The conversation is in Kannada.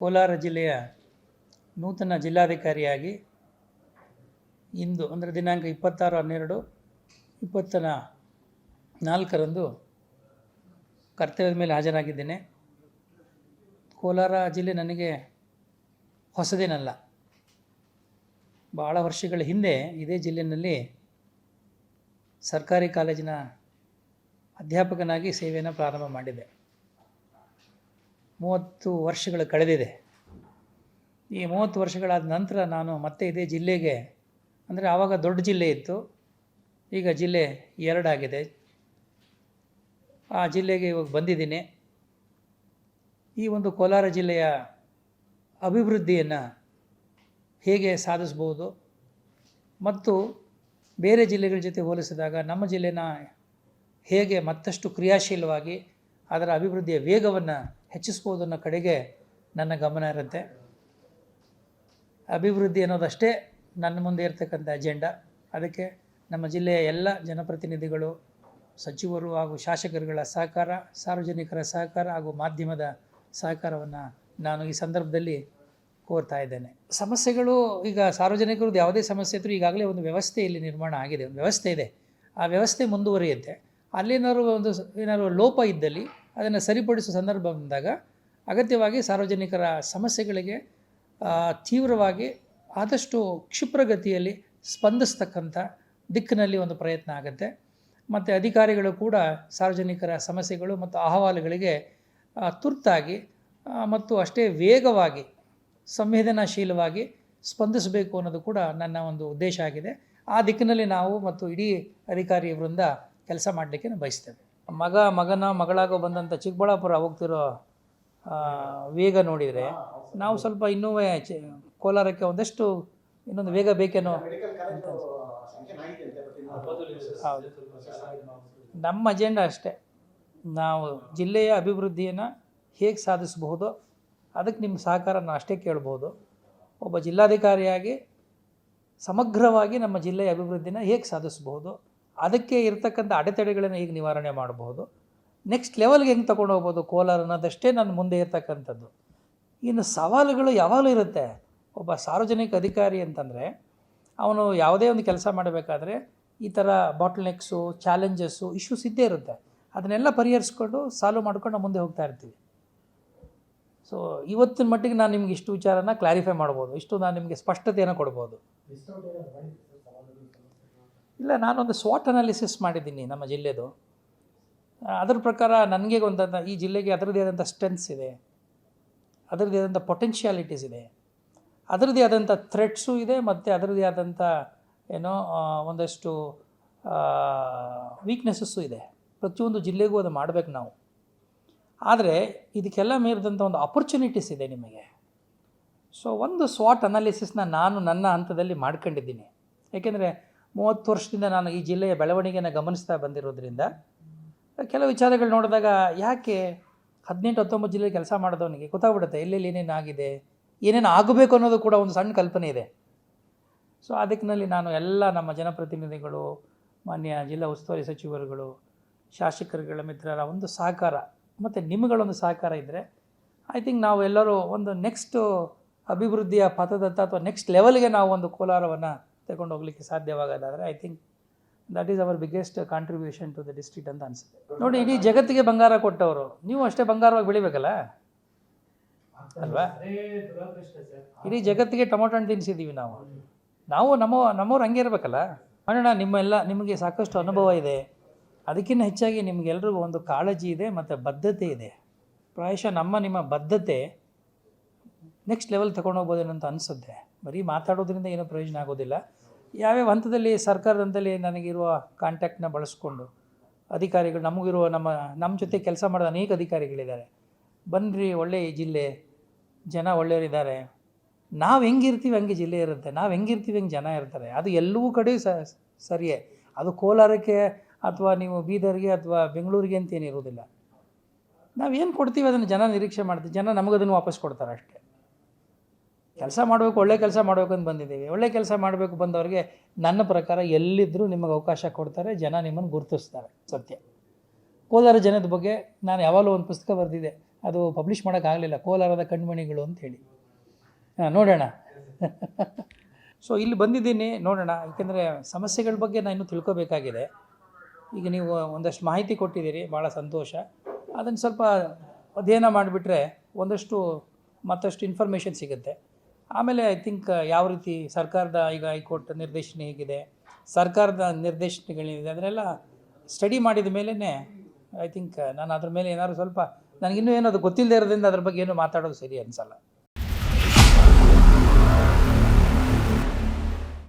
ಕೋಲಾರ ಜಿಲ್ಲೆಯ ನೂತನ ಜಿಲ್ಲಾಧಿಕಾರಿಯಾಗಿ ಇಂದು ಅಂದರೆ ದಿನಾಂಕ ಇಪ್ಪತ್ತಾರು ಹನ್ನೆರಡು, ಇಪ್ಪತ್ತನ ನಾಲ್ಕರಂದು ಕರ್ತವ್ಯದ ಮೇಲೆ ಹಾಜರಾಗಿದ್ದೇನೆ. ಕೋಲಾರ ಜಿಲ್ಲೆ ನನಗೆ ಹೊಸದೇನಲ್ಲ. ಭಾಳ ವರ್ಷಗಳ ಹಿಂದೆ ಇದೇ ಜಿಲ್ಲೆಯಲ್ಲಿ ಸರ್ಕಾರಿ ಕಾಲೇಜಿನ ಅಧ್ಯಾಪಕನಾಗಿ ಸೇವೆಯನ್ನು ಪ್ರಾರಂಭ ಮಾಡಿದೆ ಮೂವತ್ತು ವರ್ಷಗಳು ಕಳೆದಿದೆ. ಈ ಮೂವತ್ತು ವರ್ಷಗಳಾದ ನಂತರ ನಾನು ಮತ್ತೆ ಇದೇ ಜಿಲ್ಲೆಗೆ, ಅಂದರೆ ಆವಾಗ ದೊಡ್ಡ ಜಿಲ್ಲೆ ಇತ್ತು. ಈಗ ಜಿಲ್ಲೆ ಎರಡಾಗಿದೆ ಆ ಜಿಲ್ಲೆಗೆ ಇವಾಗ ಬಂದಿದ್ದೀನಿ. ಈ ಒಂದು ಕೋಲಾರ ಜಿಲ್ಲೆಯ ಅಭಿವೃದ್ಧಿಯನ್ನು ಹೇಗೆ ಸಾಧಿಸ್ಬೋದು ಮತ್ತು ಬೇರೆ ಜಿಲ್ಲೆಗಳ ಜೊತೆ ಹೋಲಿಸಿದಾಗ ನಮ್ಮ ಜಿಲ್ಲೆನ ಹೇಗೆ ಮತ್ತಷ್ಟು ಕ್ರಿಯಾಶೀಲವಾಗಿ ಅದರ ಅಭಿವೃದ್ಧಿಯ ವೇಗವನ್ನು ಹೆಚ್ಚಿಸ್ಬೋದು ಅನ್ನೋ ಕಡೆಗೆ ನನ್ನ ಗಮನ ಇರುತ್ತೆ. ಅಭಿವೃದ್ಧಿ ಅನ್ನೋದಷ್ಟೇ ನನ್ನ ಮುಂದೆ ಇರತಕ್ಕಂಥ ಅಜೆಂಡಾ ಅದಕ್ಕೆ ನಮ್ಮ ಜಿಲ್ಲೆಯ ಎಲ್ಲ ಜನಪ್ರತಿನಿಧಿಗಳು, ಸಚಿವರು ಹಾಗೂ ಶಾಸಕರುಗಳ ಸಹಕಾರ, ಸಾರ್ವಜನಿಕರ ಸಹಕಾರ ಹಾಗೂ ಮಾಧ್ಯಮದ ಸಹಕಾರವನ್ನು ನಾನು ಈ ಸಂದರ್ಭದಲ್ಲಿ ಕೋರ್ತಾ ಇದ್ದೇನೆ. ಸಮಸ್ಯೆಗಳು ಈಗ ಸಾರ್ವಜನಿಕರದ್ದು ಯಾವುದೇ ಸಮಸ್ಯೆ ಇದ್ದರೂ ಈಗಾಗಲೇ ಒಂದು ವ್ಯವಸ್ಥೆ ಇಲ್ಲಿ ನಿರ್ಮಾಣ ಆಗಿದೆ, ಒಂದು ವ್ಯವಸ್ಥೆ ಇದೆ. ಆ ವ್ಯವಸ್ಥೆ ಮುಂದುವರಿಯುತ್ತೆ. ಅಲ್ಲೇನಾದ್ರು ಒಂದು ಏನಾದ್ರು ಲೋಪ ಇದ್ದಲ್ಲಿ ಅದನ್ನು ಸರಿಪಡಿಸುವ ಸಂದರ್ಭ ಬಂದಾಗ ಅಗತ್ಯವಾಗಿ ಸಾರ್ವಜನಿಕರ ಸಮಸ್ಯೆಗಳಿಗೆ ತೀವ್ರವಾಗಿ ಆದಷ್ಟು ಕ್ಷಿಪ್ರಗತಿಯಲ್ಲಿ ಸ್ಪಂದಿಸ್ತಕ್ಕಂಥ ದಿಕ್ಕಿನಲ್ಲಿ ಒಂದು ಪ್ರಯತ್ನ ಆಗುತ್ತೆ. ಮತ್ತು ಅಧಿಕಾರಿಗಳು ಕೂಡ ಸಾರ್ವಜನಿಕರ ಸಮಸ್ಯೆಗಳು ಮತ್ತು ಅಹವಾಲುಗಳಿಗೆ ತುರ್ತಾಗಿ ಮತ್ತು ಅಷ್ಟೇ ವೇಗವಾಗಿ, ಸಂವೇದನಾಶೀಲವಾಗಿ ಸ್ಪಂದಿಸಬೇಕು ಅನ್ನೋದು ಕೂಡ ನನ್ನ ಒಂದು ಉದ್ದೇಶ ಆಗಿದೆ. ಆ ದಿಕ್ಕಿನಲ್ಲಿ ನಾವು ಮತ್ತು ಇಡೀ ಅಧಿಕಾರಿ ವೃಂದ ಕೆಲಸ ಮಾಡಲಿಕ್ಕೆ ಬಯಸ್ತೇವೆ. ಮಗ, ಮಗನ ಮಗಳಾಗೋ ಬಂದಂಥ ಚಿಕ್ಕಬಳ್ಳಾಪುರ ಹೋಗ್ತಿರೋ ವೇಗ ನೋಡಿದರೆ ನಾವು ಸ್ವಲ್ಪ ಇನ್ನೂ ಕೋಲಾರಕ್ಕೆ ಒಂದಷ್ಟು ಇನ್ನೊಂದು ವೇಗ ಬೇಕೇನೋ ಹೌದು ನಮ್ಮ ಅಜೆಂಡಾ ಅಷ್ಟೇ. ನಾವು ಜಿಲ್ಲೆಯ ಅಭಿವೃದ್ಧಿಯನ್ನು ಹೇಗೆ ಸಾಧಿಸಬಹುದು, ಅದಕ್ಕೆ ನಿಮ್ಮ ಸಹಕಾರ ನಾನು ಅಷ್ಟೇ ಕೇಳ್ಬೋದು ಒಬ್ಬ ಜಿಲ್ಲಾಧಿಕಾರಿಯಾಗಿ ಸಮಗ್ರವಾಗಿ ನಮ್ಮ ಜಿಲ್ಲೆಯ ಅಭಿವೃದ್ಧಿನ ಹೇಗೆ ಸಾಧಿಸಬಹುದು ಅದಕ್ಕೆ ಇರತಕ್ಕಂಥ ಅಡೆತಡೆಗಳನ್ನು ಈಗ ನಿವಾರಣೆ ಮಾಡಬಹುದು. ನೆಕ್ಸ್ಟ್ ಲೆವೆಲ್ಗೆ ಹೆಂಗೆ ತೊಗೊಂಡು ಹೋಗ್ಬೋದು? ಕೋಲಾರ ಅನ್ನೋದಷ್ಟೇ ನನ್ನ ಮುಂದೆ ಇರ್ತಕ್ಕಂಥದ್ದು. ಇನ್ನು ಸವಾಲುಗಳು ಯಾವಾಗಲೂ ಇರುತ್ತೆ. ಒಬ್ಬ ಸಾರ್ವಜನಿಕ ಅಧಿಕಾರಿ ಅಂತಂದರೆ, ಅವನು ಯಾವುದೇ ಒಂದು ಕೆಲಸ ಮಾಡಬೇಕಾದ್ರೆ ಈ ಥರ ಬಾಟ್ಲ್ ನೆಕ್ಸು ಚಾಲೆಂಜಸ್ಸು ಇಶ್ಯೂಸ್ ಇದ್ದೇ ಇರುತ್ತೆ. ಅದನ್ನೆಲ್ಲ ಪರಿಹರಿಸ್ಕೊಂಡು ಸಾಲ್ವ್ ಮಾಡ್ಕೊಂಡು ಮುಂದೆ ಹೋಗ್ತಾ ಇರ್ತೀವಿ. ಸೊ ಇವತ್ತಿನ ಮಟ್ಟಿಗೆ ನಾನು ನಿಮ್ಗೆ ಇಷ್ಟು ವಿಚಾರನ ಕ್ಲಾರಿಫೈ ಮಾಡ್ಬೋದು. ಇಷ್ಟು ನಾನು ನಿಮಗೆ ಸ್ಪಷ್ಟತೆಯನ್ನು ಕೊಡ್ಬೋದು. ಇಲ್ಲ, ನಾನೊಂದು ಸ್ವಾಟ್ ಅನಾಲಿಸಿಸ್ ಮಾಡಿದ್ದೀನಿ ನಮ್ಮ ಜಿಲ್ಲೆದು. ಅದರ ಪ್ರಕಾರ ನನಗೆ ಒಂದು ಈ ಜಿಲ್ಲೆಗೆ ಅದರದೇ ಆದಂಥ ಸ್ಟ್ರೆಂತ್ಸ್ ಇದೆ. ಅದರದೇ ಆದಂಥ ಪೊಟೆನ್ಷಿಯಾಲಿಟೀಸ್ ಇದೆ. ಅದರದೇ ಆದಂಥ ಥ್ರೆಟ್ಸು ಇದೆ, ಮತ್ತು ಅದರದೇ ಆದಂಥ, ಏನೋ ಒಂದಷ್ಟು ವೀಕ್ನೆಸ್ಸಸ್ಸು ಇದೆ. ಪ್ರತಿಯೊಂದು ಜಿಲ್ಲೆಗೂ ಅದು ಮಾಡಬೇಕು ನಾವು. ಆದರೆ, ಇದಕ್ಕೆಲ್ಲ ಮೀರಿದಂಥ ಒಂದು ಅಪರ್ಚುನಿಟೀಸ್ ಇದೆ ನಿಮಗೆ. ಸೊ ಒಂದು ಸ್ವಾಟ್ ಅನಾಲಿಸಿಸ್ನ ನಾನು ನನ್ನ ಹಂತದಲ್ಲಿ ಮಾಡ್ಕೊಂಡಿದ್ದೀನಿ. ಏಕೆಂದರೆ ಮೂವತ್ತು ವರ್ಷದಿಂದ ನಾನು ಈ ಜಿಲ್ಲೆಯ ಬೆಳವಣಿಗೆನ ಗಮನಿಸ್ತಾ ಬಂದಿರೋದ್ರಿಂದ ಕೆಲವು ವಿಚಾರಗಳು ನೋಡಿದಾಗ ಯಾಕೆ ಹದಿನೆಂಟು ಹತ್ತೊಂಬತ್ತು ಜಿಲ್ಲೆ ಕೆಲಸ ಮಾಡಿದವನಿಗೆ ಗೊತ್ತಾಗ್ಬಿಡುತ್ತೆ, ಎಲ್ಲೆಲ್ಲಿ ಏನೇನು ಆಗಿದೆ, ಏನೇನು ಆಗಬೇಕು ಅನ್ನೋದು ಕೂಡ ಒಂದು ಸಣ್ಣ ಕಲ್ಪನೆ ಇದೆ. ಸೊ ಆ ದಿಕ್ಕಿನಲ್ಲಿ ನಾನು ಎಲ್ಲ ನಮ್ಮ ಜನಪ್ರತಿನಿಧಿಗಳು, ಮಾನ್ಯ ಜಿಲ್ಲಾ ಉಸ್ತುವಾರಿ ಸಚಿವರುಗಳು, ಶಾಸಕರುಗಳ ಮಿತ್ರರ ಒಂದು ಸಹಕಾರ, ಮತ್ತು ನಿಮ್ಗಳೊಂದು ಸಹಕಾರ ಇದ್ದರೆ ಐ ಥಿಂಕ್ ನಾವು ಎಲ್ಲರೂ ಒಂದು ನೆಕ್ಸ್ಟು ಅಭಿವೃದ್ಧಿಯ ಪಥದತ್ತ ಅಥವಾ ನೆಕ್ಸ್ಟ್ ಲೆವೆಲ್ಗೆ ನಾವು ಒಂದು ಕೋಲಾರವನ್ನು ತಗೊಂಡು ಹೋಗ್ಲಿಕ್ಕೆ ಸಾಧ್ಯವಾಗೋದಾದರೆ I think that is our biggest contribution to the district ಅಂತ ಅನಿಸುತ್ತೆ. ನೋಡಿ, ಇಡೀ ಜಗತ್ತಿಗೆ ಬಂಗಾರ ಕೊಟ್ಟವರು. ನೀವು ಅಷ್ಟೇ ಬಂಗಾರವಾಗಿ ಬೆಳಿಬೇಕಲ್ಲ? ಅಲ್ವಾ? ಇಡೀ ಜಗತ್ತಿಗೆ ಟೊಮೊಟೊ ಹಣ್ಣು ತಿನ್ನಿಸಿದ್ದೀವಿ ನಾವು. ನಾವು ನಮ್ಮ, ನಮ್ಮವ್ರು ಹಂಗೆ ಇರಬೇಕಲ್ಲ? ಅಣ್ಣ ನಿಮ್ಮೆಲ್ಲ, ನಿಮಗೆ ಸಾಕಷ್ಟು ಅನುಭವ ಇದೆ. ಅದಕ್ಕಿಂತ ಹೆಚ್ಚಾಗಿ ನಿಮಗೆಲ್ರಿಗೂ ಒಂದು ಕಾಳಜಿ ಇದೆ ಮತ್ತು ಬದ್ಧತೆ ಇದೆ. ಪ್ರಾಯಶಃ ನಮ್ಮ, ನಿಮ್ಮ ಬದ್ಧತೆ ನೆಕ್ಸ್ಟ್ ಲೆವೆಲ್ ತೊಗೊಂಡೋಗ್ಬೋದೇನೋ ಅಂತ ಅನಿಸುತ್ತೆ. ಬರೀ ಮಾತಾಡೋದ್ರಿಂದ ಏನೂ ಪ್ರಯೋಜನ ಆಗೋದಿಲ್ಲ. ಯಾವ್ಯಾವ ಹಂತದಲ್ಲಿ ಸರ್ಕಾರದ ಹಂತದಲ್ಲಿ ನನಗಿರುವ ಕಾಂಟ್ಯಾಕ್ಟ್ನ ಬಳಸ್ಕೊಂಡು ಅಧಿಕಾರಿಗಳು ನಮಗಿರುವ ನಮ್ಮ ನಮ್ಮ ಜೊತೆ ಕೆಲಸ ಮಾಡಿದ ಅನೇಕ ಅಧಿಕಾರಿಗಳಿದ್ದಾರೆ. ಬನ್ನಿರಿ ಒಳ್ಳೆಯ ಈ ಜಿಲ್ಲೆ. ಜನ ಒಳ್ಳೆಯವರಿದ್ದಾರೆ. ನಾವು ಹೆಂಗಿರ್ತೀವಿ ಹಂಗೆ ಜಿಲ್ಲೆ ಇರುತ್ತೆ. ನಾವು ಹೆಂಗಿರ್ತೀವಿ ಹಂಗೆ ಜನ ಇರ್ತಾರೆ. ಅದು ಎಲ್ಲವೂ ಕಡೆ ಸರಿಯೇ. ಅದು ಕೋಲಾರಕ್ಕೆ ಅಥವಾ ನೀವು ಬೀದರ್ಗೆ ಅಥವಾ ಬೆಂಗಳೂರಿಗೆ ಅಂತ ಏನಿರುವುದಿಲ್ಲ. ನಾವೇನು ಕೊಡ್ತೀವಿ ಅದನ್ನು ಜನ ನಿರೀಕ್ಷೆ ಮಾಡ್ತೀವಿ. ಜನ ನಮಗದನ್ನು ವಾಪಸ್ ಕೊಡ್ತಾರೆ ಅಷ್ಟೇ ಕೆಲಸ ಮಾಡಬೇಕು, ಒಳ್ಳೆ ಕೆಲಸ ಮಾಡಬೇಕು ಅಂತ ಬಂದಿದ್ದೀವಿ. ಒಳ್ಳೆ ಕೆಲಸ ಮಾಡಬೇಕು ಬಂದವರಿಗೆ ನನ್ನ ಪ್ರಕಾರ ಎಲ್ಲಿದ್ದರೂ ನಿಮಗೆ ಅವಕಾಶ ಕೊಡ್ತಾರೆ, ಜನ ನಿಮ್ಮನ್ನು ಗುರುತಿಸ್ತಾರೆ, ಸತ್ಯ. ಕೋಲಾರ ಜನದ ಬಗ್ಗೆ ನಾನು ಯಾವಾಗಲೂ ಒಂದು ಪುಸ್ತಕ ಬರೆದಿದೆ. ಅದು ಪಬ್ಲಿಷ್ ಮಾಡೋಕ್ಕಾಗಲಿಲ್ಲ ಕೋಲಾರದ ಕಣ್ಮಣಿಗಳು ಅಂತೇಳಿ ಹಾಂ, ನೋಡೋಣ. ಸೊ ಇಲ್ಲಿ ಬಂದಿದ್ದೀನಿ, ನೋಡೋಣ. ಯಾಕೆಂದರೆ ಸಮಸ್ಯೆಗಳ ಬಗ್ಗೆ ನಾನು ಇನ್ನೂ ತಿಳ್ಕೊಬೇಕಾಗಿದೆ. ಈಗ ನೀವು ಒಂದಷ್ಟು ಮಾಹಿತಿ ಕೊಟ್ಟಿದ್ದೀರಿ ಭಾಳ ಸಂತೋಷ. ಅದನ್ನು ಸ್ವಲ್ಪ ಅಧ್ಯಯನ ಮಾಡಿಬಿಟ್ರೆ ಒಂದಷ್ಟು ಮತ್ತಷ್ಟು ಇನ್ಫಾರ್ಮೇಷನ್ ಸಿಗುತ್ತೆ. ಆಮೇಲೆ ಐ ಥಿಂಕ್ ಯಾವ ರೀತಿ ಸರ್ಕಾರದ ಈಗ ಹೈಕೋರ್ಟ್ ನಿರ್ದೇಶನ ಹೇಗಿದೆ, ಸರ್ಕಾರದ ನಿರ್ದೇಶನಗಳೇನಿದೆ, ಅದನ್ನೆಲ್ಲ ಸ್ಟಡಿ ಮಾಡಿದ ಮೇಲೇ ಐ ಥಿಂಕ್ ನಾನು ಅದ್ರ ಮೇಲೆ ಏನಾದ್ರು ಸ್ವಲ್ಪ, ನನಗಿನ್ನೂ ಏನದು ಗೊತ್ತಿಲ್ಲದೆ ಇರೋದ್ರಿಂದ ಅದ್ರ ಬಗ್ಗೆ ಏನು ಮಾತಾಡೋದು ಸರಿ ಅನಿಸಲ್ಲ.